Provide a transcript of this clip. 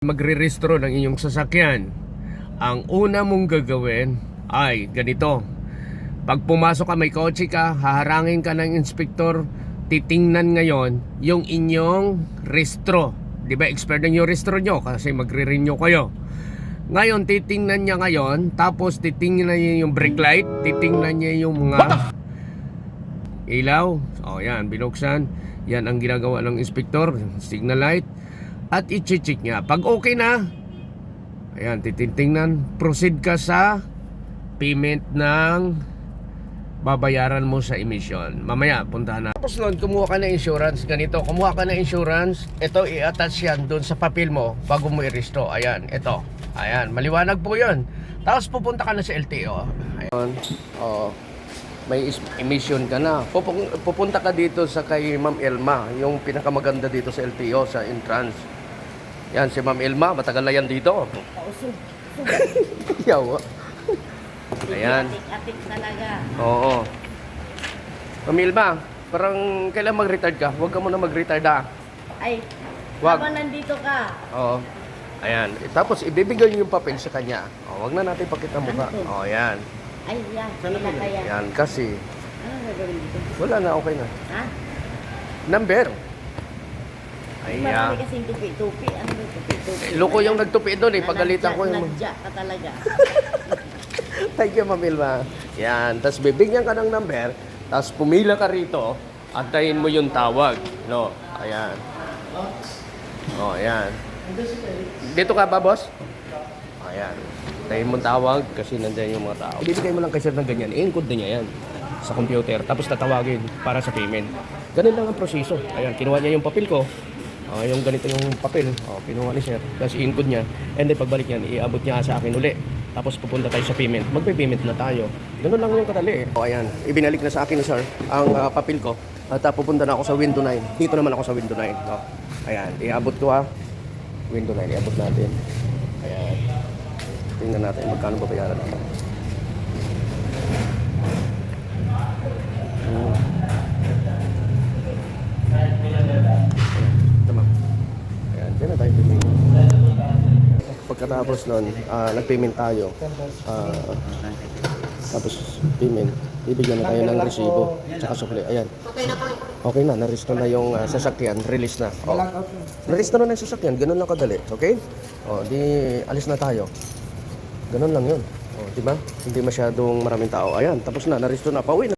magre-restro ng inyong sasakyan, ang una mong gagawin ay ganito. Pag pumasok ka, may kotse ka, haharangin ka ng inspektor, titingnan ngayon yung inyong restro. Di ba, expert na yung restro nyo kasi magre-renew kayo. Ngayon, titingnan niya ngayon, tapos titingnan niya yung brake light, titingnan niya yung mga ilaw. O yan, binuksan. Yan ang ginagawa ng inspektor, signal light. At i-check niya. Pag okay na, ayan, titingnan, proceed ka sa payment ng babayaran mo sa emission. Mamaya, puntahan na. Tapos nun, kumuha ka ng insurance. Ganito, kumuha ka ng insurance. Ito, i-attach yan doon sa papel mo bago mo i-resto. Ayan, ito. Ayan, maliwanag po yun. Tapos pupunta ka na sa LTO. Ayan, oo. May is- emission ka na. Pupun- pupunta ka dito sa kay Ma'am Elma, yung pinakamaganda dito sa LTO, sa entrance. Yan, si Ma'am Elma, matagal na yan dito. Kausog. Yawa. Ayan. Atik-atik talaga. Oo. Ma'am Elma, parang kailan mag-retard ka? Huwag ka muna mag-retard ah. Ay, Wag. habang nandito ka, Oo. Ayan. Eh, Tapos ibibigay niyo yung papel sa kanya. O, wag na natin pakita mukha. Ano to? O, yan. ay yan, sila kaya. Yan, kasi Ano gagawin dito? wala na, okay na. Ha? Number. Marami Ayan. kasing tupi-tupi. Ano ba tupi-tupi? Eh, loko yung nagtupi doon eh. Pagalitan ko yung... Nadya ka talaga. Thank you, Ma'am Ilma. Yan. Tapos bibigyan ka ng number. Tapos pumila ka rito. Antayin mo yung tawag. No. Ayan. Oh, ayan. Dito ka ba, boss? Ayan. Antayin mo tawag kasi nandyan yung mga tao. Ibibigay mo lang kay sir ng ganyan. I-encode na niya yan sa computer. Tapos tatawagin para sa payment. Ganun lang ang proseso. Ayan, kinuha niya yung papel ko. Ah, yung ganito yung papel, oh, kinuha ni sir. Tapos i-encode niya. And then pagbalik niyan, iabot niya sa akin uli. Tapos pupunta tayo sa payment. Magpe-payment na tayo. Ganun lang yung kadali eh. O ayan, ibinalik na sa akin ni sir ang ah, papel ko. At ah, pupunta na ako sa window 9. Dito naman ako sa window 9. Oh. Ayan, iabot ko ha. Window 9, iabot natin. Ayan. Tingnan natin magkano babayaran natin. Pagkatapos nun, ah, nag-payment tayo. Ah, tapos payment, bibigyan na tayo ng resibo. Tsaka sukli. Ayan. Okay na, na-restore na yung ah, sasakyan. Release na. Oh. Na-restore na yung sasakyan. Ganun lang kadali. Okay? O, di alis na tayo. Ganun lang yun. O, di ba? Hindi masyadong maraming tao. Ayan, tapos na. Na-restore na. Pauwi na.